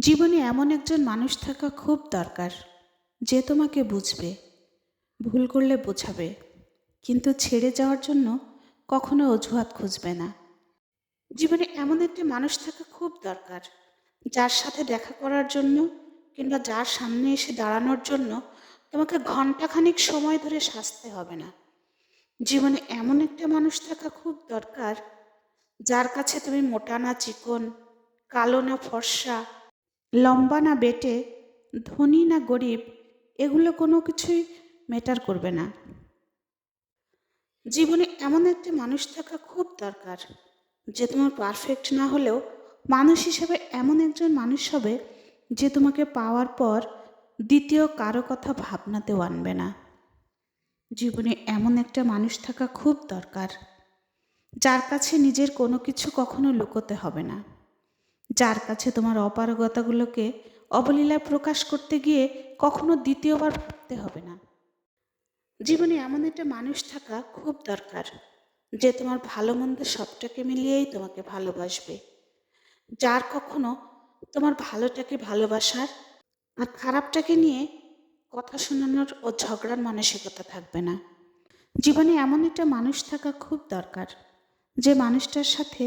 জীবনে এমন একজন মানুষ থাকা খুব দরকার, যে তোমাকে বুঝবে, ভুল করলে বোঝাবে, কিন্তু ছেড়ে যাওয়ার জন্য কখনো অজুহাত খুঁজবে না। জীবনে এমন একটি মানুষ থাকা খুব দরকার, যার সাথে দেখা করার জন্য কিংবা যার সামনে এসে দাঁড়ানোর জন্য তোমাকে ঘন্টাখানিক সময় ধরে সাজতে হবে না। জীবনে এমন একটা মানুষ থাকা খুব দরকার, যার কাছে তুমি মোটা না চিকন, কালো না ফর্সা লম্বা না বেটে, ধনী না গরিব, এগুলো কোনো কিছুই ম্যাটার করবে না। জীবনে এমন একটা মানুষ থাকা খুব দরকার, যে তোমার পারফেক্ট না হলেও মানুষ হিসেবে এমন একজন মানুষ হবে, যে তোমাকে পাওয়ার পর দ্বিতীয় কারও কথা ভাবনাতেও আনবে না। জীবনে এমন একটা মানুষ থাকা খুব দরকার, যার কাছে নিজের কোনো কিছু কখনো লুকোতে হবে না। যার কাছে তোমার অপারগতাগুলোকে অবলীলায় প্রকাশ করতে গিয়ে কখনো দ্বিতীয়বার ভাবতে হবে না। জীবনে এমন একটা মানুষ থাকা খুব দরকার, যে তোমার ভালো মন্দ সবটাকে মিলিয়েই তোমাকে ভালোবাসবে। যার কখনো তোমার ভালোটাকে ভালোবাসার আর খারাপটাকে নিয়ে কথা শোনানোর ও ঝগড়ার মানসিকতা থাকবে না। জীবনে এমন একটা মানুষ থাকা খুব দরকার, যে মানুষটার সাথে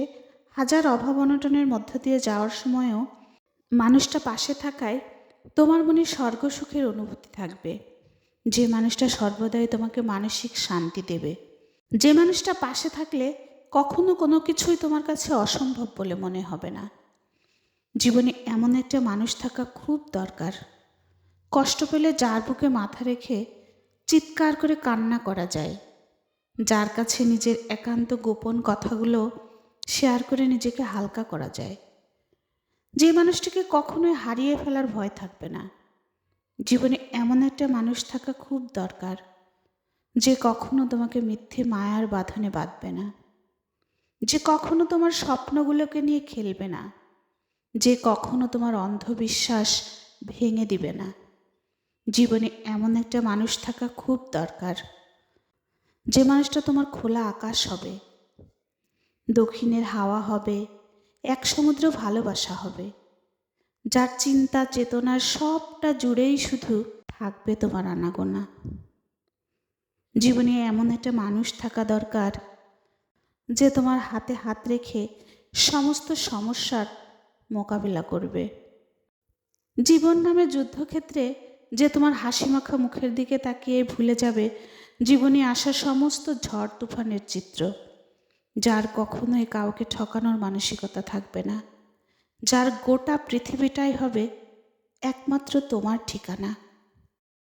হাজার অভাব অনটনের মধ্য দিয়ে যাওয়ার সময়ও মানুষটা পাশে থাকায় তোমার মনে স্বর্গ সুখের অনুভূতি থাকবে। যে মানুষটা সর্বদাই তোমাকে মানসিক শান্তি দেবে। যে মানুষটা পাশে থাকলে কখনো কোনো কিছুই তোমার কাছে অসম্ভব বলে মনে হবে না। জীবনে এমন একটা মানুষ থাকা খুব দরকার। কষ্ট পেলে যার বুকে মাথা রেখে চিৎকার করে কান্না করা যায়। যার কাছে নিজের একান্ত গোপন কথাগুলো শেয়ার করে নিজেকে হালকা করা যায়। যে মানুষটিকে কখনোই হারিয়ে ফেলার ভয় থাকবে না। জীবনে এমন একটা মানুষ থাকা খুব দরকার, যে কখনো তোমাকে মিথ্যে মায়ার বাঁধনে বাঁধবে না। যে কখনো তোমার স্বপ্নগুলোকে নিয়ে খেলবে না। যে কখনো তোমার অন্ধবিশ্বাস ভেঙে দিবে না। জীবনে এমন একটা মানুষ থাকা খুব দরকার, যে মানুষটা তোমার খোলা আকাশ হবে। দক্ষিণের হাওয়া হবে, এক সমুদ্র ভালোবাসা হবে। যার চিন্তা, চেতনার সবটা জুড়েই শুধু থাকবে তোমার আনাগোনা। জীবনে এমন একটা মানুষ থাকা দরকার, যে তোমার হাতে হাত রেখে সমস্ত সমস্যার মোকাবিলা করবে। জীবন নামে যুদ্ধক্ষেত্রে যে তোমার হাসি মাখা মুখের দিকে তাকিয়ে ভুলে যাবে, জীবনে আসা সমস্ত ঝড় তুফানের চিত্র। যার কখনোই কাউকে ঠকানোর মানসিকতা থাকবে না। যার গোটা পৃথিবীটাই হবে একমাত্র তোমার ঠিকানা।